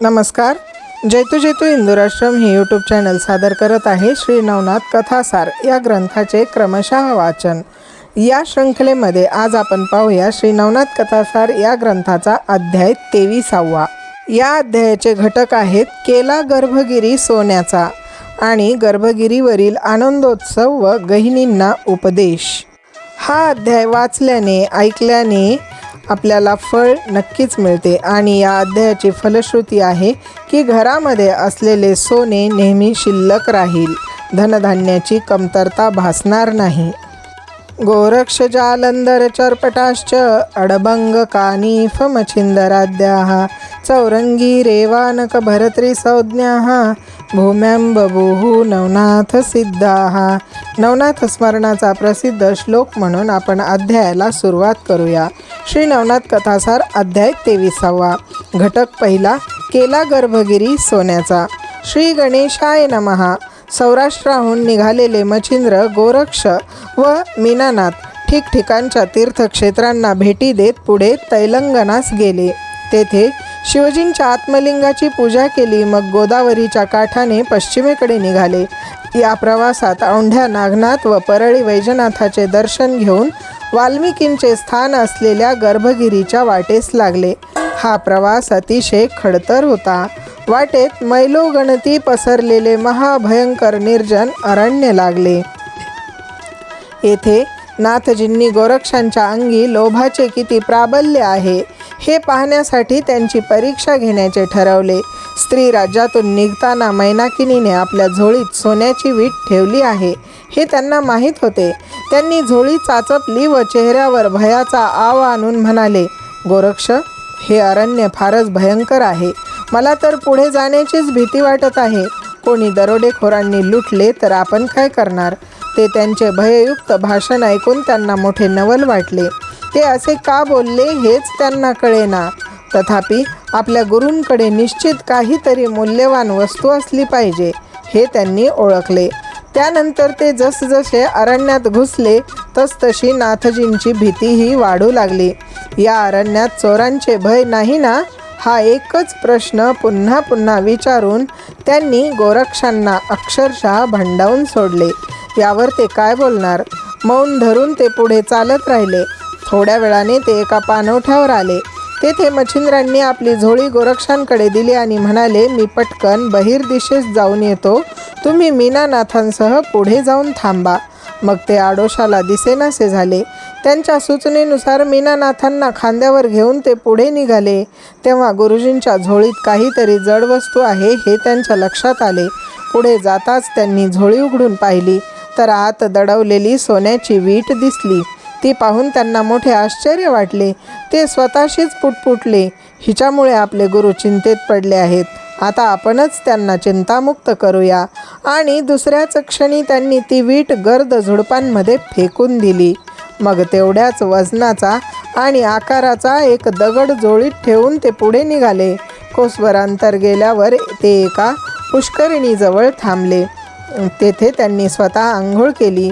नमस्कार. जैतू जैतू इंदुराश्रम हे YouTube channel सादर करत आहे श्री नवनाथ कथासार. या ग्रंथाचे क्रमशः वाचन. या शृंखलेमध्ये आज आपण पाहूया श्री नवनाथ कथासार या ग्रंथाचा अध्याय तेविसावा. या अध्यायाचे घटक आहेत केला गर्भगिरी सोन्याचा आणि गर्भगिरीवरील आनंदोत्सव व गहिनींना उपदेश. हा अध्याय वाचल्याने ऐकल्याने आपल्याला फळ नक्कीच मिळते आणि या अध्यायाची फलश्रुती आहे की घरामध्ये असलेले सोने नेहमी शिल्लक राहील. धनधान्याची कमतरता भासणार नाही. गोरक्ष जालंदर चरपटाश्च अडबंग कानीफ मच्छिंदराद्याः चौरंगी रेवानक भरत्री संज्ञाः भूम्यां बभूः नवनाथ सिद्धाः नवनाथ स्मरणाचा प्रसिद्ध श्लोक म्हणून आपण अध्यायाला सुरुवात करूया. श्री नवनाथ कथासार अध्याय तेविसावा. घटक पहिला केला गर्भगिरी सोन्याचा. श्री गणेशाय नमहा. सौराष्ट्राहून निघालेले मच्छिंद्र गोरक्ष व मीनानाथ ठिकठिकाणच्या तीर्थक्षेत्रांना भेटी देत पुढे तैलंगणास गेले. तेथे शिवजींच्या आत्मलिंगाची पूजा केली मग गोदावरीच्या काठाने पश्चिमेकडे निघाले. या प्रवासात औंढ्या नागनाथ व परळी वैजनाथाचे दर्शन घेऊन वाल्मिकींचे स्थान असलेल्या गर्भगिरीच्या वाटेस लागले. हा प्रवास अतिशय खडतर होता. वाटेत मैलोगणती पसरलेले महाभयंकर निर्जन अरण्य लागले. येथे नाथजींनी गोरक्षांच्या अंगी लोभाचे किती प्राबल्य आहे हे पाहण्यासाठी त्यांची परीक्षा घेण्याचे ठरवले. स्त्री राज्यातून निघताना मैनाकिनीने आपल्या झोळीत सोन्याची वीट ठेवली आहे हे त्यांना माहीत होते. त्यांनी झोळी चाचपली व चेहऱ्यावर भयाचा आव आणून म्हणाले गोरक्ष हे अरण्य फारच भयंकर आहे. मला तर पुढे जाण्याचीच भीती वाटत आहे. कोणी दरोडेखोरांनी लुटले तर आपण काय करणार? ते त्यांचे भययुक्त भाषण ऐकून त्यांना मोठे नवल वाटले. ते असे का बोलले हेच त्यांना कळेना. तथापि आपल्या गुरूंकडे निश्चित काहीतरी मूल्यवान वस्तू असली पाहिजे हे त्यांनी ओळखले. त्यानंतर ते जसजसे अरण्यात घुसले तसतशी नाथजींची भीतीही वाढू लागली. या अरण्यात चोरांचे भय नाही ना? हा एकच प्रश्न पुन्हा पुन्हा विचारून त्यांनी गोरक्षांना अक्षरशः भंडावून सोडले. यावर ते काय बोलणार? मौन धरून ते पुढे चालत राहिले. थोड्या वेळाने ते एका पाणवठ्यावर आले. तेथे मच्छिंद्रांनी आपली झोळी गोरक्षांकडे दिली आणि म्हणाले मी पटकन बहिर्दिशेस जाऊन येतो. तुम्ही मीनानाथांसह पुढे जाऊन थांबा. मग ते आडोशाला दिसेनासे झाले. त्यांच्या सूचनेनुसार मीनानाथांना खांद्यावर घेऊन ते पुढे निघाले. तेव्हा गुरुजींच्या झोळीत काहीतरी जड वस्तू आहे हे त्यांच्या लक्षात आले. पुढे जाताच त्यांनी झोळी उघडून पाहिली. तर आत दडवलेली सोन्याची वीट दिसली. ती पाहून त्यांना मोठे आश्चर्य वाटले. ते स्वतःशीच पुटपुटले. हिच्यामुळे आपले गुरु चिंतेत पडले आहेत. आता आपणच त्यांना चिंतामुक्त करूया. आणि दुसऱ्याच क्षणी त्यांनी ती वीट गर्द झुडपांमध्ये फेकून दिली. मग तेवढ्याच वजनाचा आणि आकाराचा एक दगड जोळीत ठेवून ते पुढे निघाले. कोसभर अंतर गेल्यावर ते एका पुष्करिणीजवळ थांबले. तेथे त्यांनी स्वतः आंघोळ केली.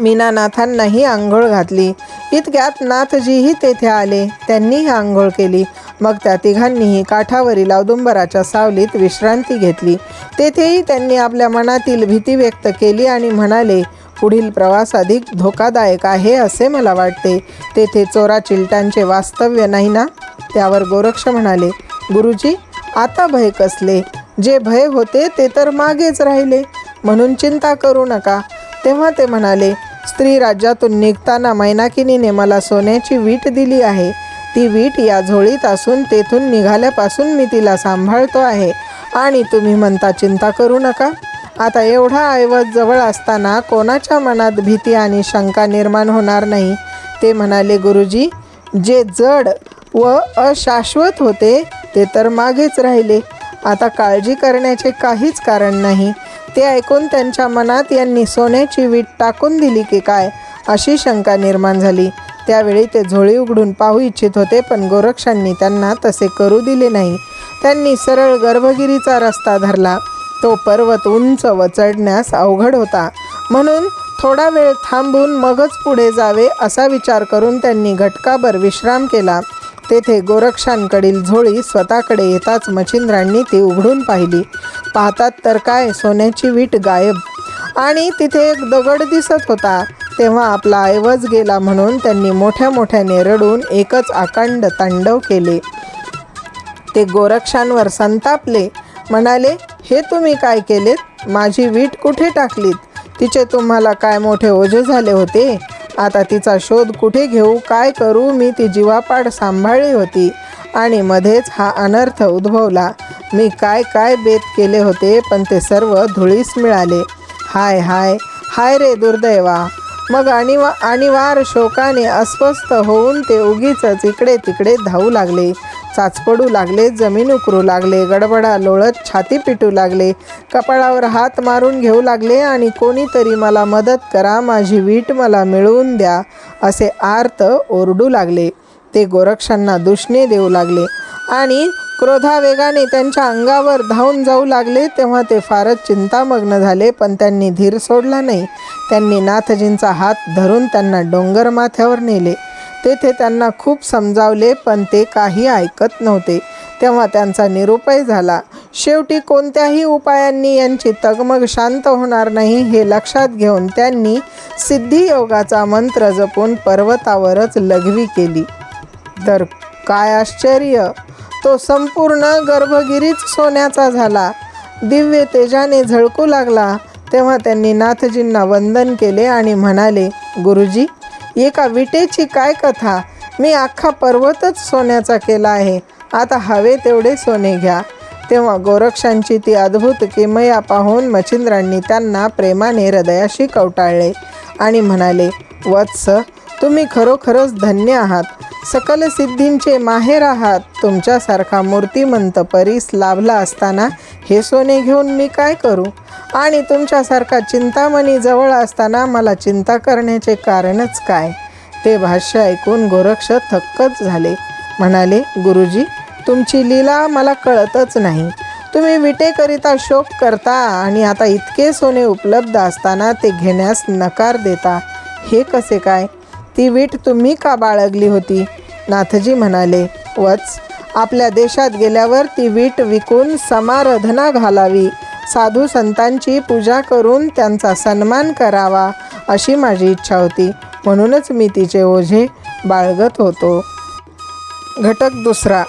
मीनानाथांनाही आंघोळ घातली. इतक्यात नाथजीही तेथे आले. त्यांनीही आंघोळ केली. मग त्या तिघांनीही काठावरील औदुंबराच्या सावलीत विश्रांती घेतली. तेथेही त्यांनी आपल्या मनातील भीती व्यक्त केली आणि म्हणाले पुढील प्रवास अधिक धोकादायक आहे असे मला वाटते. तेथे चोरा चिलटांचे वास्तव्य नाही ना? त्यावर गोरक्ष म्हणाले गुरुजी आता भय कसले? जे भय होते ते तर मागेच राहिले. म्हणून चिंता करू नका. तेव्हा ते म्हणाले स्त्री राज्यातून निघताना मैनाकिनीने मला सोन्याची वीट दिली आहे. ती वीट या झोळीत असून तेथून निघाल्यापासून मी तिला सांभाळतो आहे. आणि तुम्ही म्हणता चिंता करू नका. आता एवढा ऐवज जवळ असताना कोणाच्या मनात भीती आणि शंका निर्माण होणार नाही. ते म्हणाले गुरुजी जे जड व अशाश्वत होते ते तर मागेच राहिले. आता काळजी करण्याचे काहीच कारण नाही. ते ऐकून त्यांच्या मनात यांनी सोन्याची वीट टाकून दिली की काय अशी शंका निर्माण झाली. त्यावेळी ते झोळी उघडून पाहू इच्छित होते पण गोरक्षांनी त्यांना तसे करू दिले नाही. त्यांनी सरळ गर्भगिरीचा रस्ता धरला. तो पर्वत उंच व चढण्यास अवघड होता. म्हणून थोडा वेळ थांबून मगच पुढे जावे असा विचार करून त्यांनी घटकाभर विश्राम केला. तेथे गोरक्षांकडील झोळी स्वतःकडे येताच मच्छिंद्रांनी ती उघडून पाहिली. पाहतात तर काय सोन्याची वीट गायब. आणि तिथे एक दगड दिसत होता. तेव्हा आपला ऐवज गेला म्हणून त्यांनी मोठ्या मोठ्याने रडून एकच आकांड तांडव केले. ते गोरक्षांवर संतापले. म्हणाले हे तुम्ही काय केलेत? माझी वीट कुठे टाकलीत? तिचे तुम्हाला काय मोठे ओझे झाले होते? आता तिचा शोध कुठे घेऊ काय करू मी ती जीवापाड सांभाळली होती आणि मध्येच हा अनर्थ उद्भवला. मी काय काय बेत केले होते पण ते सर्व धुळीस मिळाले. हाय हाय हाय रे दुर्दैवा. मग आणिवा आणिवार शोकाने अस्वस्थ होऊन ते उगीच इकडे तिकडे धावू लागले. चाचपडू लागले जमीन उकरू लागले गडबडा लोळत छाती पिटू लागले कपाळावर हात मारून घेऊ लागले आणि कोणीतरी मला मदत करा माझी वीट मला मिळवून द्या असे आर्त ओरडू लागले. ते गोरक्षांना दुष्णे देऊ लागले आणि क्रोधावेगाने त्यांच्या अंगावर धावून जाऊ लागले. तेव्हा ते फारच चिंतामग्न झाले पण त्यांनी धीर सोडला नाही. त्यांनी नाथजींचा हात धरून त्यांना डोंगर माथ्यावर नेले. तेथे त्यांना खूप समजावले पण ते काही ऐकत नव्हते. तेव्हा त्यांचा निरुपाय झाला. शेवटी कोणत्याही उपायांनी यांची तगमग शांत होणार नाही हे लक्षात घेऊन त्यांनी सिद्धियोगाचा मंत्र जपून पर्वतावरच लघवी केली. तर काय आश्चर्य! तो संपूर्ण गर्भगिरीच सोन्याचा झाला. दिव्य तेजाने झळकू लागला. तेव्हा त्यांनी नाथजींना वंदन केले आणि म्हणाले गुरुजी एका विटेची काय कथा? मी अख्खा पर्वतच सोन्याचा केला आहे. आता हवे तेवढे सोने घ्या. तेव्हा गोरक्षांची ती अद्भुत किमया पाहून मच्छिंद्रांनी त्यांना प्रेमाने हृदयाशी कवटाळले आणि म्हणाले वत्स तुम्ही खरोखरच धन्य आहात. सकल सिद्धींचे माहेर आहात. तुमच्यासारखा मूर्तिमंत परीस लाभला असताना हे सोने घेऊन मी काय करू? आणि तुमच्यासारखा चिंतामणी जवळ असताना मला चिंता करण्याचे कारणच काय? ते भाष्य ऐकून गोरक्ष थक्कच झाले. म्हणाले गुरुजी तुमची लीला मला कळतच नाही. तुम्ही विटेकरिता शोक करता आणि आता इतके सोने उपलब्ध असताना ते घेण्यास नकार देता. हे कसे काय? ती वीट तुम्ही का बाळगली होती? नाथजी म्हणाले वच आपल्या देशात गेल्यावर ती वीट विकून समाराधना घालावी. साधू संतांची पूजा करून त्यांचा सन्मान करावा अशी माझी इच्छा होती. म्हणूनच मी तिचे ओझे बाळगत होतो. घटक दुसरा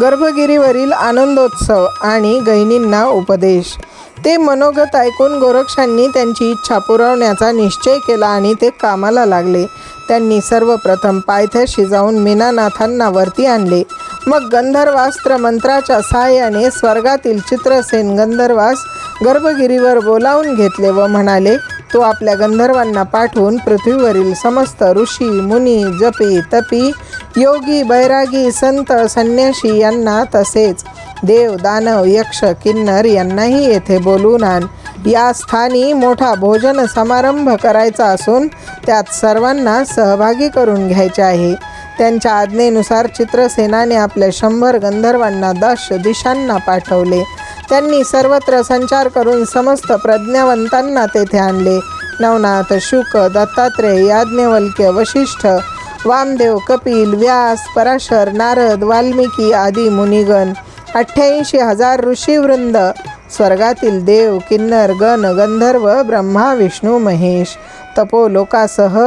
गर्भगिरीवरील आनंदोत्सव आणि गैनींना उपदेश. ते मनोगत ऐकून गोरक्षांनी त्यांची इच्छा पुरवण्याचा निश्चय केला आणि ते कामाला लागले. त्यांनी सर्वप्रथम पायथ्याशी जाऊन मीनानाथांना वरती आणले. मग गंधर्वास्त्र मंत्राच्या सहाय्याने स्वर्गातील चित्रसेन गंधर्वास गर्भगिरीवर बोलावून घेतले व म्हणाले तो आपल्या गंधर्वांना पाठवून पृथ्वीवरील समस्त ऋषी मुनी जपी तपी योगी बैरागी संत संन्याशी यांना तसेच देव दानव यक्ष किन्नर यांनाही येथे बोलवून आण. या स्थानी मोठा भोजन समारंभ करायचा असून त्यात सर्वांना सहभागी करून घ्यायचे आहे. त्यांच्या आज्ञेनुसार चित्रसेनाने आपल्या शंभर गंधर्वांना दश दिशांना पाठवले. त्यांनी सर्वत्र संचार करून समस्त प्रज्ञावंतांना तेथे आणले. नवनाथ शुक दत्तात्रेय याज्ञवल्क्य वशिष्ठ वामदेव कपिल व्यास पराशर नारद वाल्मिकी आदी मुनिगण अठ्ठ्याऐंशी हजार ऋषीवृंद स्वर्गातील देव किन्नर गण गंधर्व ब्रह्मा विष्णू महेश तपोलोकासह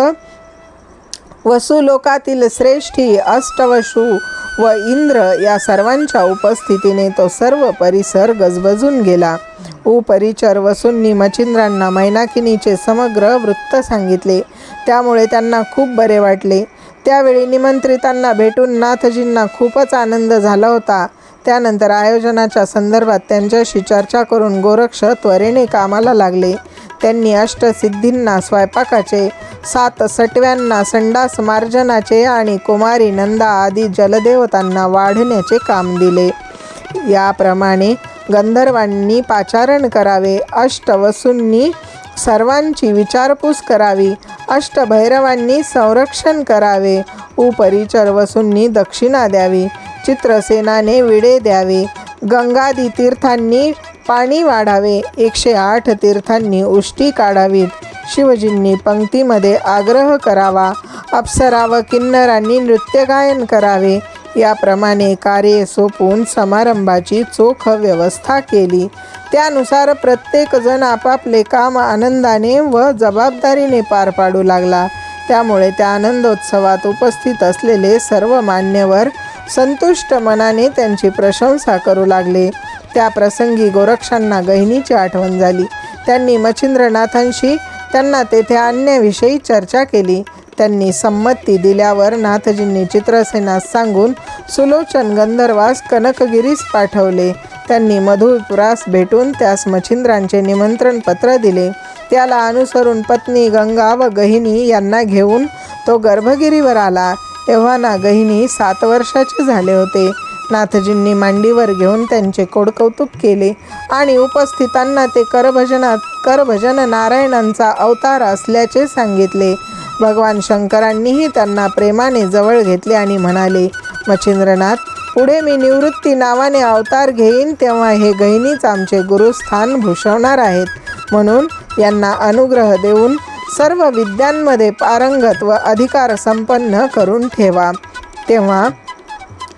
वसुलोकातील श्रेष्ठी अष्टवशू व इंद्र या सर्वांच्या उपस्थितीने तो सर्व परिसर गजबजून गेला. उपरिचर वसूंनी मच्छिंद्रांना मैनाकिनीचे समग्र वृत्त सांगितले. त्यामुळे त्यांना खूप बरे वाटले. त्यावेळी निमंत्रितांना भेटून नाथजींना खूपच आनंद झाला होता. त्यानंतर आयोजनाच्या संदर्भात त्यांच्याशी चर्चा करून गोरक्ष त्वरेने कामाला लागले. त्यांनी अष्टसिद्धींना स्वयंपाकाचे सात सटव्यांना संडास मार्जनाचे आणि कुमारी नंदा आदी जलदेवतांना वाढण्याचे काम दिले. याप्रमाणे गंधर्वांनी पाचारण करावे अष्टवसूंनी सर्वांची विचारपूस करावी अष्टभैरवांनी संरक्षण करावे उपरिचर वसूंनी दक्षिणा द्यावी चित्रसेनाने विडे द्यावे गंगादी तीर्थांनी पाणी वाढावे. एकशे आठ तीर्थांनी उष्टी काढावीत. शिवजींनी पंक्तीमध्ये आग्रह करावा. अप्सरा व किन्नरांनी नृत्यगायन करावे. याप्रमाणे कार्ये सोपून समारंभाची चोख व्यवस्था केली. त्यानुसार प्रत्येकजण आपापले काम आनंदाने व जबाबदारीने पार पाडू लागला. त्यामुळे त्या आनंदोत्सवात उपस्थित असलेले सर्व मान्यवर संतुष्ट मनाने त्यांची प्रशंसा करू लागले. त्या प्रसंगी गोरक्षांना गहिनीची आठवण झाली. त्यांनी मच्छिंद्रनाथांशी त्यांना तेथे आणण्याविषयी चर्चा केली. त्यांनी संमती दिल्यावर नाथजींनी चित्रसेनास सांगून सुलोचन गंधर्वास कनकगिरीस पाठवले. त्यांनी मधुपुरास भेटून त्यास मच्छिंद्रांचे निमंत्रण पत्र दिले. त्याला अनुसरून पत्नी गंगा व गहिनी यांना घेऊन तो गर्भगिरीवर आला. तेव्हा ना गहिनी सात वर्षाचे झाले होते. नाथजींनी मांडीवर घेऊन त्यांचे कोडकौतुक केले आणि उपस्थितांना ते करभजनात करभजन नारायणांचा अवतार असल्याचे सांगितले. भगवान शंकरांनीही त्यांना प्रेमाने जवळ घेतले आणि म्हणाले मच्छिंद्रनाथ पुढे मी निवृत्ती नावाने अवतार घेईन तेव्हा हे गहिनीच आमचे गुरुस्थान भूषवणार आहेत. म्हणून यांना अनुग्रह देऊन सर्व विद्यांमध्ये पारंगत व अधिकार संपन्न करून ठेवा. तेव्हा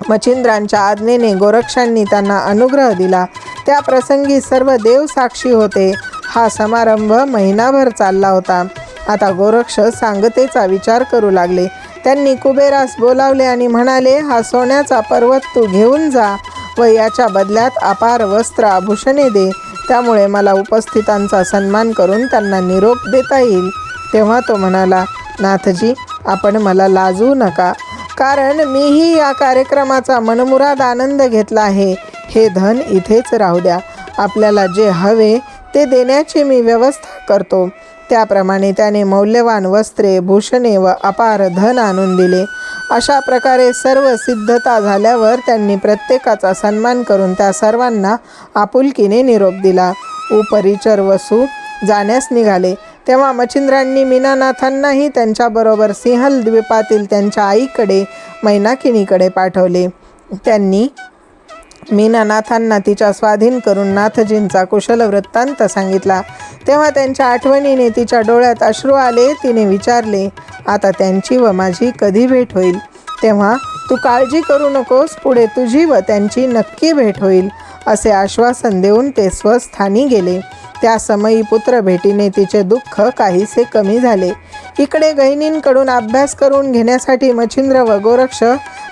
मच्छिंद्रांच्या आज्ञेने गोरक्षांनी त्यांना अनुग्रह दिला. त्या प्रसंगी सर्व देव साक्षी होते. हा समारंभ महिनाभर चालला होता. आता गोरक्ष सांगतेचा विचार करू लागले. त्यांनी कुबेरास बोलावले आणि म्हणाले हा सोन्याचा पर्वत तू घेऊन जा व याच्या बदल्यात अपार वस्त्र आभूषणे दे. त्यामुळे मला उपस्थितांचा सन्मान करून त्यांना निरोप देता येईल. तेव्हा तो म्हणाला नाथजी आपण मला लाजवू नका. कारण मीही या कार्यक्रमाचा मनमुराद आनंद घेतला आहे. हे धन इथेच राहू द्या. आपल्याला जे हवे ते देण्याची मी व्यवस्था करतो. त्याप्रमाणे त्याने मौल्यवान वस्त्रे भूषणे व अपार धन आणून दिले. अशा प्रकारे सर्व सिद्धता झाल्यावर त्यांनी प्रत्येकाचा सन्मान करून त्या सर्वांना आपुलकीने निरोप दिला. उपरिचर वसू जाण्यास निघाले. तेव्हा मच्छिंद्रांनी मीनानाथांनाही त्यांच्याबरोबर सिंहल द्वीपातील त्यांच्या आईकडे मैनाकिनीकडे पाठवले. त्यांनी मीनानाथांना तिच्या स्वाधीन करून नाथजींचा कुशल वृत्तांत सांगितला. तेव्हा त्यांच्या आठवणीने तिच्या डोळ्यात अश्रू आले तिने विचारले आता त्यांची व माझी कधी भेट होईल? तेव्हा तू काळजी करू नकोस पुढे तुझी व त्यांची नक्की भेट होईल असे आश्वासन देऊन ते स्वस्थानी गेले. त्या समयी पुत्र भेटीने तिचे दुःख काहीसे कमी झाले. इकडे गहिनींकडून अभ्यास करून घेण्यासाठी मच्छिंद्र व गोरक्ष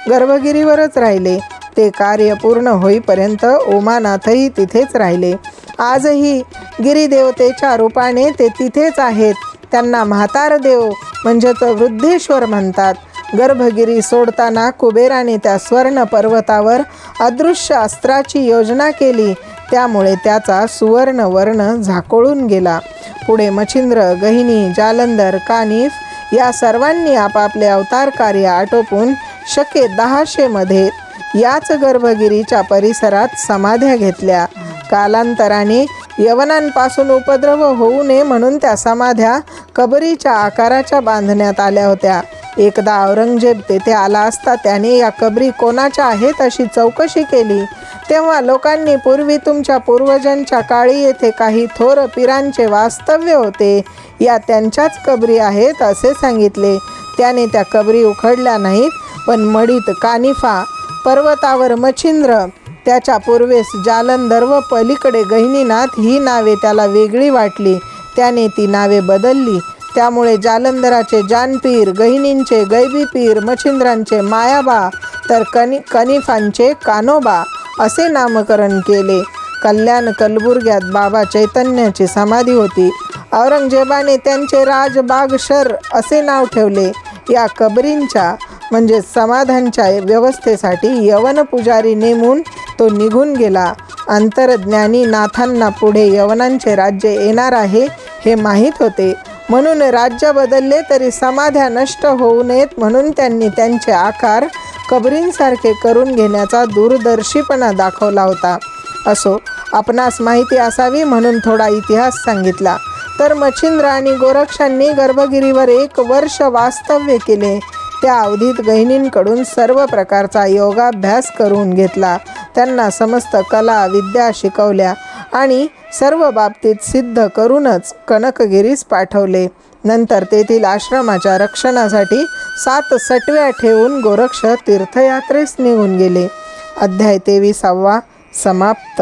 गर्भगिरीवरच राहिले. ते कार्य पूर्ण होईपर्यंत उमानाथही तिथेच राहिले. आजही गिरिदेवतेच्या रूपाने ते तिथेच आहेत. त्यांना म्हातार देव म्हणजेच वृद्धेश्वर म्हणतात. गर्भगिरी सोडताना कुबेराने त्या स्वर्ण पर्वतावर अदृश्य अस्त्राची योजना केली. त्यामुळे त्याचा सुवर्ण वर्ण झाकोळून गेला. पुढे मच्छिंद्र गहिनी जालंधर कानिफ या सर्वांनी आपापले अवतार कार्य आटोपून शके दहाशेमध्ये याच गर्भगिरीच्या परिसरात समाध्या घेतल्या. कालांतराने यवनांपासून उपद्रव होऊ नये म्हणून त्या समाध्या कबरीच्या आकाराच्या बांधण्यात आल्या होत्या. एकदा औरंगजेब तेथे आला असता त्याने या कबरी कोणाच्या आहेत अशी चौकशी केली. तेव्हा लोकांनी पूर्वी तुमच्या पूर्वजांच्या काळी येथे काही थोर पिरांचे वास्तव्य होते. या त्यांच्याच कबरी आहेत असे सांगितले. त्याने त्या कबरी उखडल्या नाहीत पण मडीत कानिफा पर्वतावर मच्छिंद्र त्याच्या पूर्वेस जालंधर व पलीकडे गहिनीनाथ ही नावे त्याला वेगळी वाटली. त्याने ती नावे बदलली. त्यामुळे जालंधराचे जानपीर गहिनींचे गैबीपीर मच्छिंद्रांचे मायाबा तर कनि कनिफांचे कानोबा असे नामकरण केले. कल्याण कलबुर्ग्यात बाबा चैतन्याची समाधी होती. औरंगजेबाने त्यांचे राजबागशर असे नाव ठेवले. या कबरींच्या म्हणजे समाधांच्या व्यवस्थेसाठी यवन पुजारी नेमून तो निघून गेला. अंतरज्ञानी नाथांना पुढे यवनांचे राज्य येणार आहे हे माहीत होते. म्हणून राज्य बदलले तरी समाध्या नष्ट होऊ नयेत म्हणून त्यांनी त्यांचे आकार कबरींसारखे करून घेण्याचा दूरदर्शीपणा दाखवला होता. असो आपणास माहिती असावी म्हणून थोडा इतिहास सांगितला. तर मच्छिंद्र आणि गोरक्षांनी गर्भगिरीवर एक वर्ष वास्तव्य केले. त्या अवधीत गहिनींकडून सर्व प्रकारचा योगाभ्यास करून घेतला. त्यांना समस्त कला विद्या शिकवल्या आणि सर्व बाबतीत सिद्ध करूनच कनकगिरीस पाठवले. नंतर तेथील आश्रमाच्या रक्षणासाठी सात सटव्या ठेवून गोरक्ष तीर्थयात्रेस निघून गेले. अध्याय तेविसावा समाप्त.